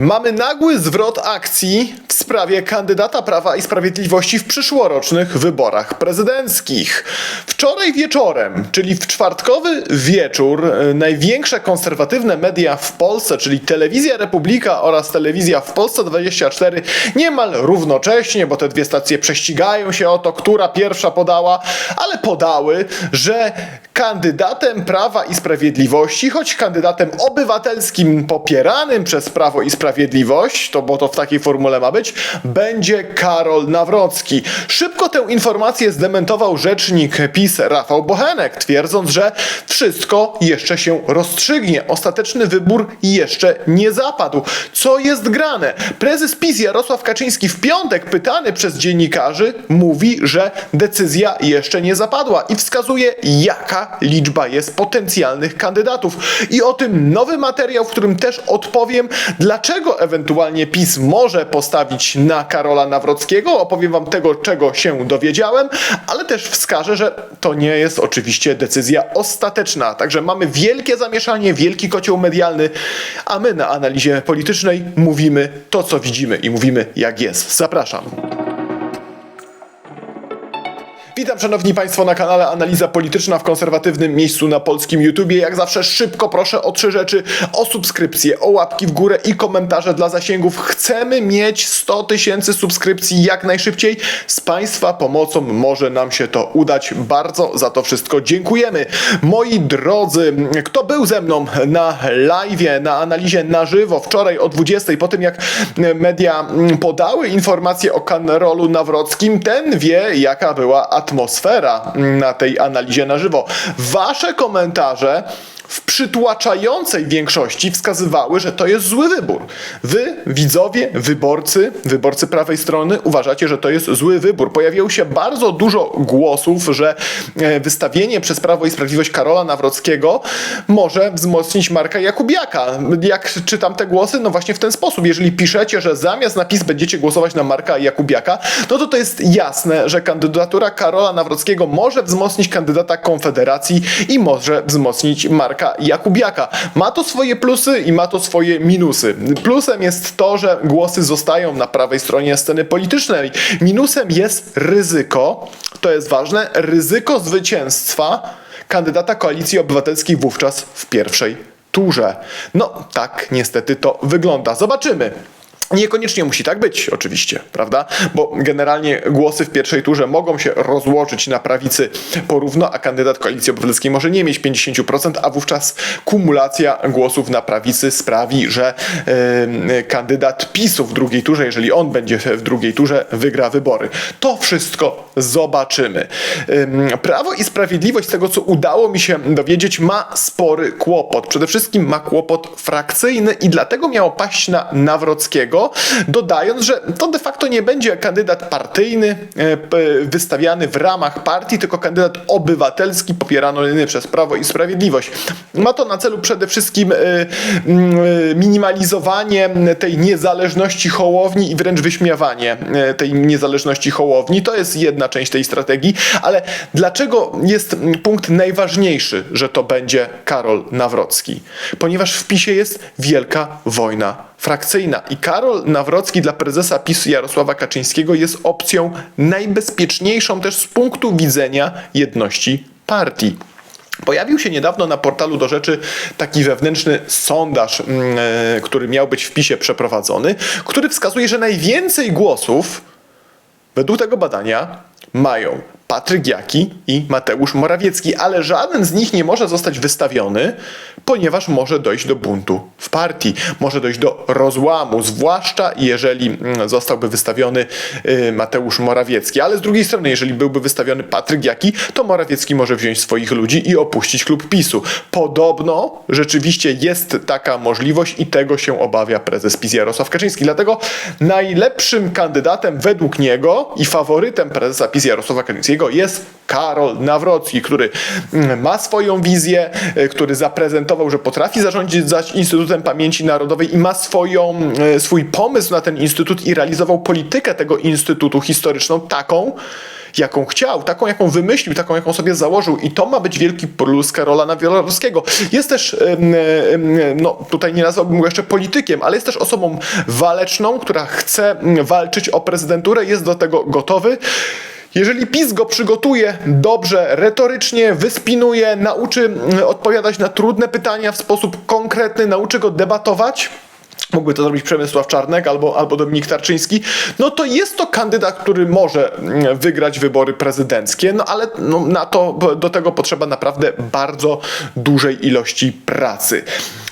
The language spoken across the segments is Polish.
Mamy nagły zwrot akcji w sprawie kandydata Prawa i Sprawiedliwości w przyszłorocznych wyborach prezydenckich. Wczoraj wieczorem, czyli w czwartkowy wieczór, e, największe konserwatywne media w Polsce, czyli Telewizja Republika oraz Telewizja w Polsce 24, niemal równocześnie, bo te dwie stacje prześcigają się o to, która pierwsza podała, ale podały, że kandydatem Prawa i Sprawiedliwości, choć kandydatem obywatelskim popieranym przez Prawo i Sprawiedliwość, to bo to w takiej formule ma być, będzie Karol Nawrocki. Szybko tę informację zdementował rzecznik PiS Rafał Bochenek, twierdząc, że wszystko jeszcze się rozstrzygnie. Ostateczny wybór jeszcze nie zapadł. Co jest grane? Prezes PiS Jarosław Kaczyński w piątek pytany przez dziennikarzy mówi, że decyzja jeszcze nie zapadła i wskazuje, jaka liczba jest potencjalnych kandydatów. I o tym nowy materiał, w którym też odpowiem, dlaczego ewentualnie PiS może postawić na Karola Nawrockiego. Opowiem wam tego, czego się dowiedziałem, ale też wskażę, że to nie jest oczywiście decyzja ostateczna. Także mamy wielkie zamieszanie, wielki kocioł medialny, a my na analizie politycznej mówimy to, co widzimy i mówimy jak jest. Zapraszam. Witam szanowni państwo na kanale Analiza Polityczna w konserwatywnym miejscu na polskim YouTubie. Jak zawsze szybko proszę o trzy rzeczy. O subskrypcję, o łapki w górę i komentarze dla zasięgów. Chcemy mieć 100 tysięcy subskrypcji jak najszybciej. Z państwa pomocą może nam się to udać. Bardzo za to wszystko dziękujemy. Moi drodzy, kto był ze mną na live, na analizie na żywo wczoraj o 20, po tym jak media podały informacje o Karolu Nawrockim, ten wie jaka była atmosfera na tej analizie na żywo. Wasze komentarze w przytłaczającej większości wskazywały, że to jest zły wybór. Wy, widzowie, wyborcy, wyborcy prawej strony, uważacie, że to jest zły wybór. Pojawiło się bardzo dużo głosów, że e, wystawienie przez Prawo i Sprawiedliwość Karola Nawrockiego może wzmocnić Marka Jakubiaka. Jak czytam te głosy? No właśnie w ten sposób. Jeżeli piszecie, że zamiast napis będziecie głosować na Marka Jakubiaka, no to to jest jasne, że kandydatura Karola Nawrockiego może wzmocnić kandydata Konfederacji i może wzmocnić Marka Jakubiaka. Ma to swoje plusy i ma to swoje minusy. Plusem jest to, że głosy zostają na prawej stronie sceny politycznej. Minusem jest ryzyko, to jest ważne, ryzyko zwycięstwa kandydata Koalicji Obywatelskiej wówczas w pierwszej turze. No tak niestety to wygląda. Zobaczymy. Niekoniecznie musi tak być, oczywiście, prawda? Bo generalnie głosy w pierwszej turze mogą się rozłożyć na prawicy porówno, a kandydat koalicji obywatelskiej może nie mieć 50%, a wówczas kumulacja głosów na prawicy sprawi, że yy, kandydat PiSu w drugiej turze, jeżeli on będzie w drugiej turze, wygra wybory. To wszystko zobaczymy. Yy, Prawo i Sprawiedliwość, z tego co udało mi się dowiedzieć, ma spory kłopot. Przede wszystkim ma kłopot frakcyjny i dlatego miało paść na Nawrockiego, dodając, że to de facto nie będzie kandydat partyjny e, wystawiany w ramach partii, tylko kandydat obywatelski popierany przez Prawo i Sprawiedliwość. Ma to na celu przede wszystkim e, minimalizowanie tej niezależności Hołowni i wręcz wyśmiewanie e, tej niezależności Hołowni. To jest jedna część tej strategii, ale dlaczego jest punkt najważniejszy, że to będzie Karol Nawrocki? Ponieważ w PiSie jest wielka wojna frakcyjna. I Karol Nawrocki dla prezesa PiSu Jarosława Kaczyńskiego jest opcją najbezpieczniejszą też z punktu widzenia jedności partii. Pojawił się niedawno na portalu do rzeczy taki wewnętrzny sondaż, mm, e, który miał być w PiSie przeprowadzony, który wskazuje, że najwięcej głosów według tego badania mają Patryk Jaki i Mateusz Morawiecki, ale żaden z nich nie może zostać wystawiony, ponieważ może dojść do buntu w partii, może dojść do rozłamu, zwłaszcza jeżeli mm, zostałby wystawiony y, Mateusz Morawiecki. Ale z drugiej strony, jeżeli byłby wystawiony Patryk Jaki, to Morawiecki może wziąć swoich ludzi i opuścić klub PiSu. Podobno rzeczywiście jest taka możliwość i tego się obawia prezes PiS Jarosław Kaczyński. Dlatego najlepszym kandydatem według niego i faworytem prezesa PiS Jarosława Kaczyńskiego Jest Karol Nawrocki, który mm, ma swoją wizję, e, który zaprezentował, że potrafi zarządzić Instytutem Pamięci Narodowej i ma swoją, e, swój pomysł na ten instytut i realizował politykę tego instytutu historyczną taką, jaką chciał, taką, jaką wymyślił, taką, jaką sobie założył. I to ma być wielki plus Karola Nawrockiego. Jest też, em, no tutaj nie nazwałbym go jeszcze politykiem, ale jest też osobą waleczną, która chce walczyć o prezydenturę, jest do tego gotowy. Jeżeli PiS go przygotuje dobrze, retorycznie, wyspinuje, nauczy mm, odpowiadać na trudne pytania w sposób konkretny, nauczy go debatować, mógłby to zrobić Przemysław Czarnek albo, albo Dominik Tarczyński, no to jest to kandydat, który może mm, wygrać wybory prezydenckie, no ale no, na to, do tego potrzeba naprawdę bardzo dużej ilości pracy.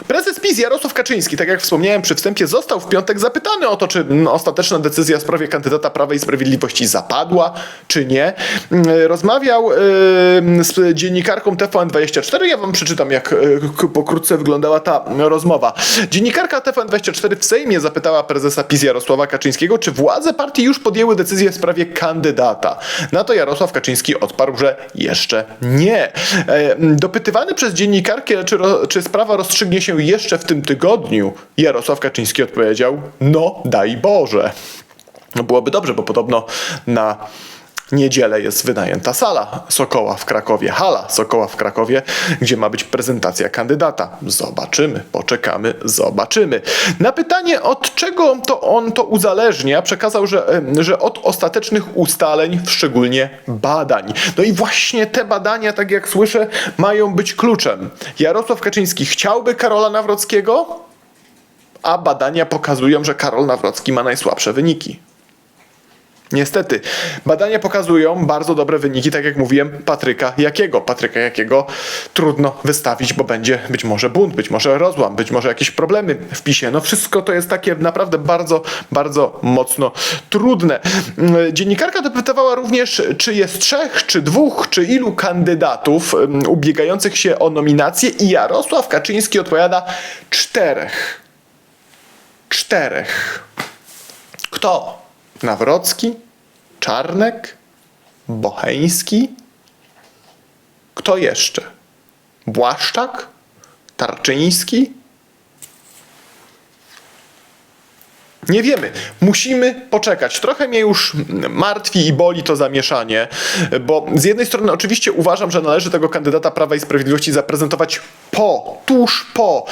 Prezes PiS Jarosław Kaczyński, tak jak wspomniałem przy wstępie, został w piątek zapytany o to, czy mm, ostateczna decyzja w sprawie kandydata Prawa i Sprawiedliwości zapadła, czy nie. Mm, Rozmawiał yy, z dziennikarką TVN24. Ja wam przeczytam, jak k- pokrótce wyglądała ta rozmowa. Dziennikarka TVN24 w Sejmie zapytała prezesa PiS Jarosława Kaczyńskiego, czy władze partii już podjęły decyzję w sprawie kandydata. Na to Jarosław Kaczyński odparł, że jeszcze nie. E, Dopytywany przez dziennikarkę, czy, czy sprawa rozstrzygnie się jeszcze w tym tygodniu, Jarosław Kaczyński odpowiedział: No, daj Boże. Byłoby dobrze, bo podobno na niedzielę jest wynajęta sala Sokoła w Krakowie, hala Sokoła w Krakowie, gdzie ma być prezentacja kandydata. Zobaczymy, poczekamy, zobaczymy. Na pytanie, od czego to on to uzależnia, przekazał, że, że od ostatecznych ustaleń, szczególnie badań. No i właśnie te badania, tak jak słyszę, mają być kluczem. Jarosław Kaczyński chciałby Karola Nawrockiego, a badania pokazują, że Karol Nawrocki ma najsłabsze wyniki. Niestety, badania pokazują bardzo dobre wyniki, tak jak mówiłem, Patryka Jakiego. Patryka Jakiego trudno wystawić, bo będzie być może bunt, być może rozłam, być może jakieś problemy w PiSie. No wszystko to jest takie naprawdę bardzo, bardzo mocno trudne. Mm, Dziennikarka dopytywała również, czy jest trzech, czy dwóch, czy ilu kandydatów mm, ubiegających się o nominację i Jarosław Kaczyński odpowiada czterech. Czterech. Kto? Nawrocki? Czarnek? Bocheński? Kto jeszcze? Błaszczak? Tarczyński? Nie wiemy. Musimy poczekać. Trochę mnie już martwi i boli to zamieszanie, bo z jednej strony oczywiście uważam, że należy tego kandydata Prawa i Sprawiedliwości zaprezentować po, tuż po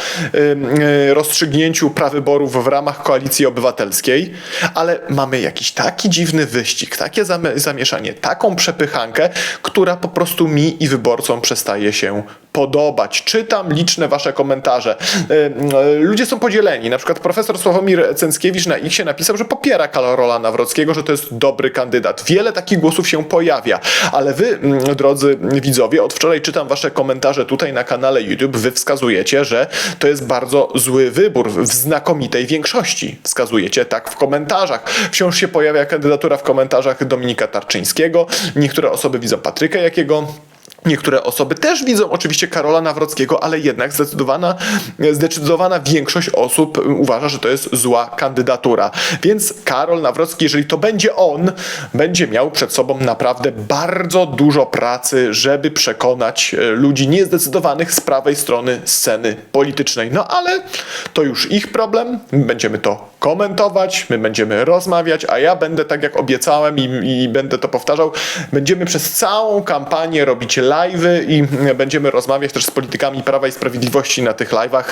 y, rozstrzygnięciu prawyborów w ramach Koalicji Obywatelskiej, ale mamy jakiś taki dziwny wyścig, takie zamieszanie, taką przepychankę, która po prostu mi i wyborcom przestaje się podobać. Czytam liczne wasze komentarze. Y, Ludzie są podzieleni. Na przykład profesor Sławomir Cęckiewicz na X napisał, że popiera Karola Nawrockiego, że to jest dobry kandydat. Wiele takich głosów się pojawia, ale wy, mm, drodzy widzowie, od wczoraj czytam wasze komentarze tutaj na kanale YouTube, wy wskazujecie, że to jest bardzo zły wybór w znakomitej większości. Wskazujecie tak w komentarzach. Wciąż się pojawia kandydatura w komentarzach Dominika Tarczyńskiego. Niektóre osoby widzą Patryka Jakiego. Niektóre osoby też widzą oczywiście Karola Nawrockiego, ale jednak zdecydowana, zdecydowana większość osób uważa, że to jest zła kandydatura. Więc Karol Nawrocki, jeżeli to będzie on, będzie miał przed sobą naprawdę bardzo dużo pracy, żeby przekonać e, ludzi niezdecydowanych z prawej strony sceny politycznej. No ale to już ich problem, my będziemy to komentować, my będziemy rozmawiać, a ja będę, tak jak obiecałem i, i będę to powtarzał, będziemy przez całą kampanię robić live'y i będziemy rozmawiać też z politykami Prawa i Sprawiedliwości na tych live'ach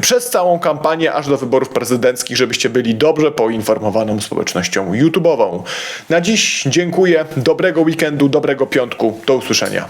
przez całą kampanię aż do wyborów prezydenckich, żebyście byli dobrze poinformowaną społecznością YouTube'ową. Na dziś dziękuję, dobrego weekendu, dobrego piątku, do usłyszenia.